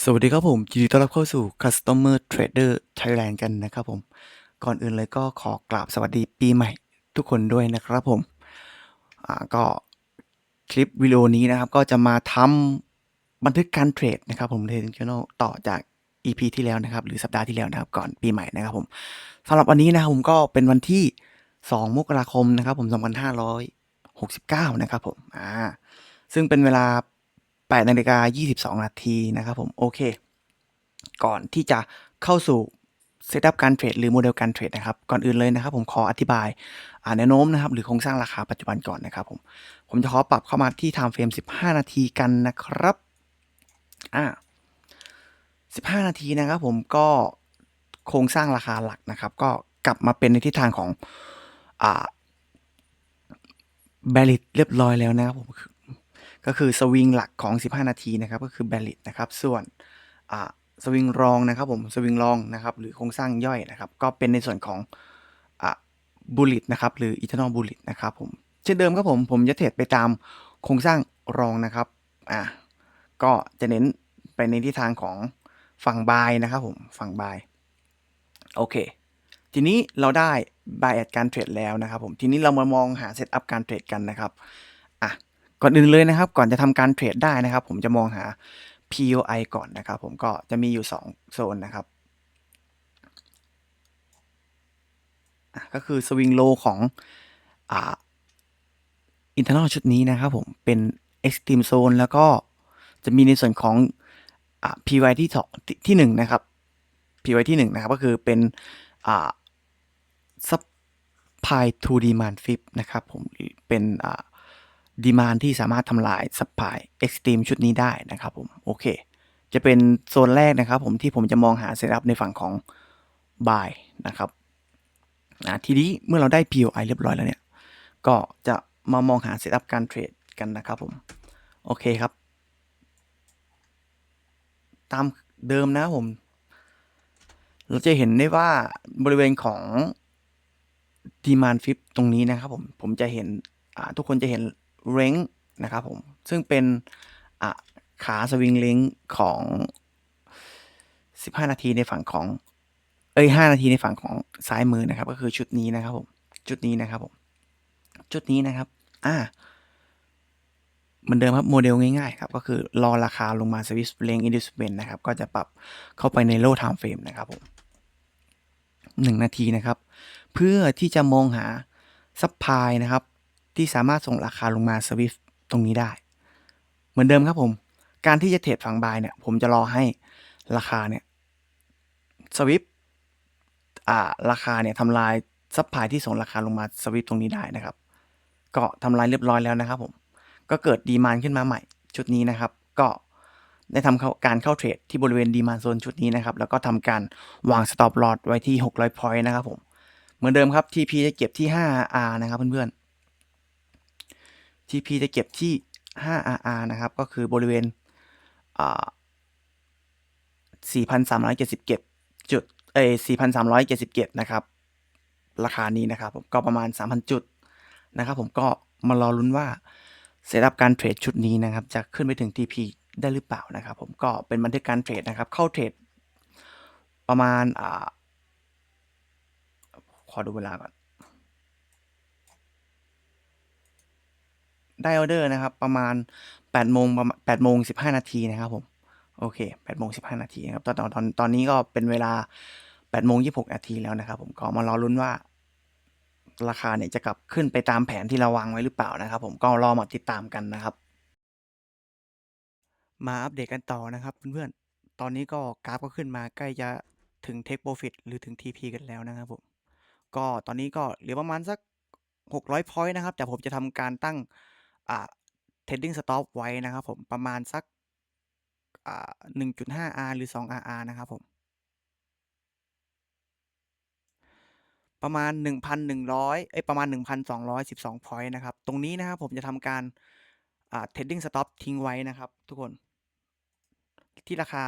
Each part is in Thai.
สวัสดีครับผมยินดีต้อนรับเข้าสู่ Customer Trader Thailand กันนะครับผม ก่อนอื่นเลยก็ขอกราบสวัสดีปีใหม่ทุกคนด้วยนะครับผมก็คลิปวิดีโอนี้นะครับ ก็จะมาทำบันทึกการเทรดนะครับผม Trading Journal ต่อจาก EP ที่แล้วนะครับ หรือสัปดาห์ที่แล้วนะครับ ก่อนปีใหม่นะครับผมสำหรับวันนี้นะครับผมก็เป็นวันที่ 2 มกราคมนะครับผม 2569 นะครับผมอ่าซึ่งเป็นเวลา 8นาฬิกา22 นาทีนะครับผม โอเค ก่อนที่จะเข้าสู่เซตอัพการเทรดหรือโมเดลการเทรดนะครับ ก่อนอื่นเลยนะครับ ผมขออธิบายแนวโน้มนะครับ หรือโครงสร้างราคาปัจจุบันก่อนนะครับผม ผมจะขอปรับเข้ามาที่ time frame 15 นาทีกันนะครับ อ่า15 นาทีนะครับผมก็โครงสร้างราคาหลักนะครับ ก็กลับมาเป็นในทิศทางของอ่าแบริดเรียบร้อยแล้วนะครับผม ก็คือสวิงหลักของ 15 นาทีนะครับก็คือแบริดนะครับส่วนสวิงรองนะครับผมสวิงรองนะครับหรือโครงสร้างย่อยนะครับก็เป็นในส่วนของบูลลิตนะครับหรืออีเทอร์นอลบูลลิตนะครับผมเช่นเดิมครับผมผมจะเทรดไปตามโครงสร้างรองนะครับอ่าก็จะเน้นไปในทิศทางของฝั่งบายนะครับผมฝั่งบายโอเค ทีนี้เราได้ buy at การเทรดแล้วนะครับผมทีนี้เรามามองหาเซตอัพการเทรดกันนะครับ ก่อนอื่นเลยนะครับ ก่อนจะทำการเทรดได้นะครับ ผมจะมองหา POI ก่อนนะครับ ผมก็จะมีอยู่ 2 โซนนะครับก็คือสวิงโลของอ่า internal ชุดนี้นะครับผมเป็น extreme zone แล้วก็จะมีในส่วนของอ PY ที่สองที่หนึ่งนะครับ PY ที่หนึ่งนะครับ ก็คือเป็นอ่า supply to demand flip นะครับผมเป็นอ่า ดีมานที่สามารถทำลายสปายเอ็กซ์ตรีมชุดนี้ได้นะครับผมโอเค จะเป็นโซนแรกนะครับผมที่ผมจะมองหาเซตอัพในฝั่งของ buy นะครับนะทีนี้เมื่อเราได้ POI เรียบร้อยแล้วเนี่ย ก็จะมามองหาเซตอัพการเทรดกันนะครับผม โอเคครับ ตามเดิมนะผม เราจะเห็นได้ว่าบริเวณของ demand flip ตรงนี้นะครับผม ผมจะเห็นทุกคนจะเห็น เร้งนะครับผมซึ่งเป็นขาสวิงเล้งของ 15 นาทีในฝั่งของเอ้ย5นาทีในฝั่งของซ้ายมือนะครับ ก็คือชุดนี้นะครับผมชุดนี้นะครับผมชุดนี้นะครับอ่าเหมือนเดิมครับโมเดลง่ายๆครับก็คือรอราคาลงมาสวิสเลงอินดิสเบนนะครับ ก็จะปรับเข้าไปในโล time frame นะครับผม1นาทีนะครับ เพื่อที่จะมองหาซัพพลายนะครับ ที่สามารถส่งราคาลงมาสวิฟตรงนี้ได้ เหมือนเดิมครับผม การที่จะเทรดฝั่งบายเนี่ย ผมจะรอให้ราคาเนี่ยสวิฟอ่าราคาเนี่ยทำลายซัพพลายที่ส่งราคาลงมาสวิฟตรงนี้ได้นะครับ ก็ทำลายเรียบร้อยแล้วนะครับผม ก็เกิดดีมานขึ้นมาใหม่ชุดนี้นะครับ ก็ได้ทำาการเข้าเทรดที่บริเวณดีมานโซนชุดนี้นะครับ แล้วก็ทำการวางสต็อปลอ s ไว้ที่ 600 point นะครับผม เหมือนเดิมครับ TP จะเก็บที่ 5R นะครับเพื่อนๆ TP จะเก็บที่ 5RR นะครับ ก็คือบริเวณ 4,377จุด เอ้4,377นะครับ ราคานี้นะครับผมก็ประมาณ 3,000 จุดนะครับ ผมก็มารอลุ้นว่าเซตอัพการเทรดชุดนี้นะครับ จะขึ้นไปถึง TP ได้หรือเปล่านะครับ ผมก็เป็นบันทึกการเทรดนะครับ เข้าเทรดประมาณอ่าขอดูเวลาก่อน ได้ออเดอร์นะครับ ประมาณ8โมงประมาณ8โมง15 นาทีนะครับผม โอเค8โมง15 นาทีนะครับ ตอนตอนตอนนี้ก็เป็นเวลา8โมง26 นาทีแล้วนะครับ ผมก็มารอลุ้นว่า ราคาเนี่ยจะกลับขึ้นไปตามแผนที่เราวางไว้หรือเปล่านะครับ ผมก็รอมาติดตามกันนะครับ มาอัปเดตกันต่อนะครับเพื่อนๆ ตอนนี้ก็กราฟก็ขึ้นมาใกล้จะถึง Take Profit หรือถึง TP กันแล้วนะครับผม ก็ตอนนี้ก็เหลือประมาณสัก 600 point นะครับ แต่ผมจะทำการตั้ง อ่า trading stop ไว้นะครับผมประมาณสักอ่า 1.5R หรือ 2RR นะครับผม ประมาณ 1,100เอ้ยประมาณ 1,212 point นะครับ ตรงนี้นะครับผมจะทำการอ่า trading stop ทิ้งไว้นะครับ ทุกคนที่ราคา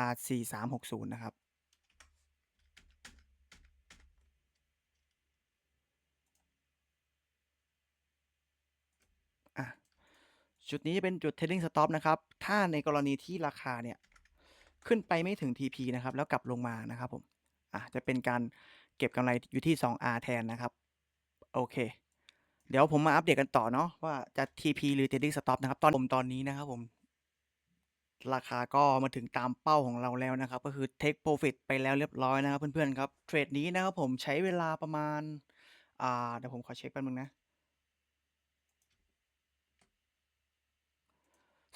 4360 นะครับ จุดนี้จะเป็นจุด trading stop นะครับ ถ้าในกรณีที่ราคาเนี่ย ขึ้นไปไม่ถึง TP นะครับ แล้วกลับลงมานะครับผม อะ จะเป็นการเก็บกำไรอยู่ที่ 2R แทนนะครับ โอเค เดี๋ยวผมมาอัปเดตกันต่อเนาะว่าจะ TP หรือ Trading Stop นะครับ ตอนผมตอนนี้นะครับผม ราคาก็มาถึงตามเป้าของเราแล้วนะครับ ก็คือ Take Profit ไปแล้วเรียบร้อยนะครับ เพื่อนๆครับ เทรดนี้นะครับผมใช้เวลาประมาณ อ่า เดี๋ยวผมขอเช็คแป๊บนึงนะ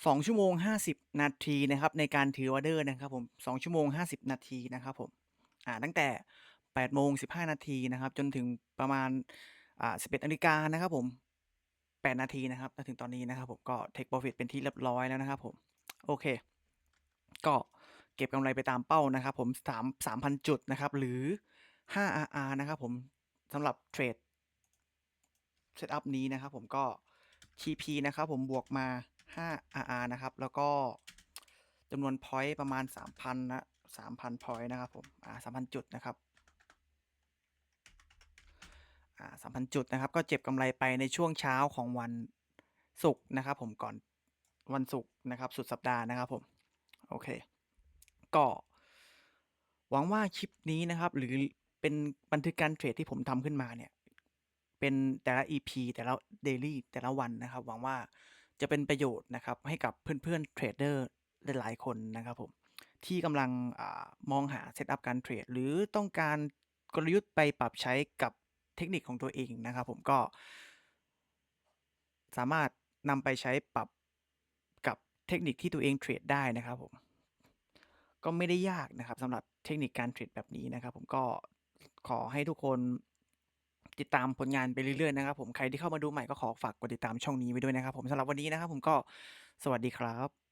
สองชั่วโมงห้าสิบนาทีนะครับในการถือออเดอร์นะครับผมสองชั่วโมงห้าสิบนาทีนะครับผมอ่าตั้งแต่แปดโมงสิบห้านาทีนะครับ จนถึงประมาณอ่าสิบเอ็ดนาฬิกานะครับผมแปดนาทีนะครับจนถึงตอนนี้นะครับผมก็ take profit เป็นที่เรียบร้อยแล้วนะครับผม โอเค ก็เก็บกำไรไปตามเป้านะครับผมสามสามพันจุดนะครับ หรือ 5RR นะครับผมสำหรับเทรดเซตอัพนี้นะครับผมก็ TP นะครับผมบวกมา 5RR นะครับ แล้วก็จำนวน point ประมาณ 3,000 นะ 3,000 point นะครับผม อ่า 3,000 จุดนะครับ อ่า 3,000 จุดนะครับ ก็เจ็บกำไรไปในช่วงเช้าของวันศุกร์นะครับผม ก่อนวันศุกร์นะครับ สุดสัปดาห์นะครับผม โอเค ก็ หวังว่าคลิปนี้นะครับ หรือเป็นบันทึกการเทรดที่ผมทำขึ้นมาเนี่ย เป็นแต่ละ EP แต่ละ Daily แต่ละวันนะครับ หวังว่า จะเป็นประโยชน์นะครับให้กับเพื่อนๆเทรดเดอร์หลายๆคนนะครับผมที่กำลังอมองหาเซตอัพการเทรดหรือต้องการกลยุทธ์ไปปรับใช้กับเทคนิคของตัวเองนะครับผมก็ สามารถนำไปใช้ปรับกับเทคนิคที่ตัวเองเทรดได้นะครับผมก็ไม่ได้ยากนะครับสำหรับเทคนิคการเทรดแบบนี้นะครับผมก็ขอให้ทุกคน ติดตามผลงานไปเรื่อยๆนะครับผมใครที่เข้ามาดูใหม่ก็ขอฝากกดติดตามช่องนี้ไว้ด้วยนะครับผมสำหรับวันนี้นะครับผมก็สวัสดีครับ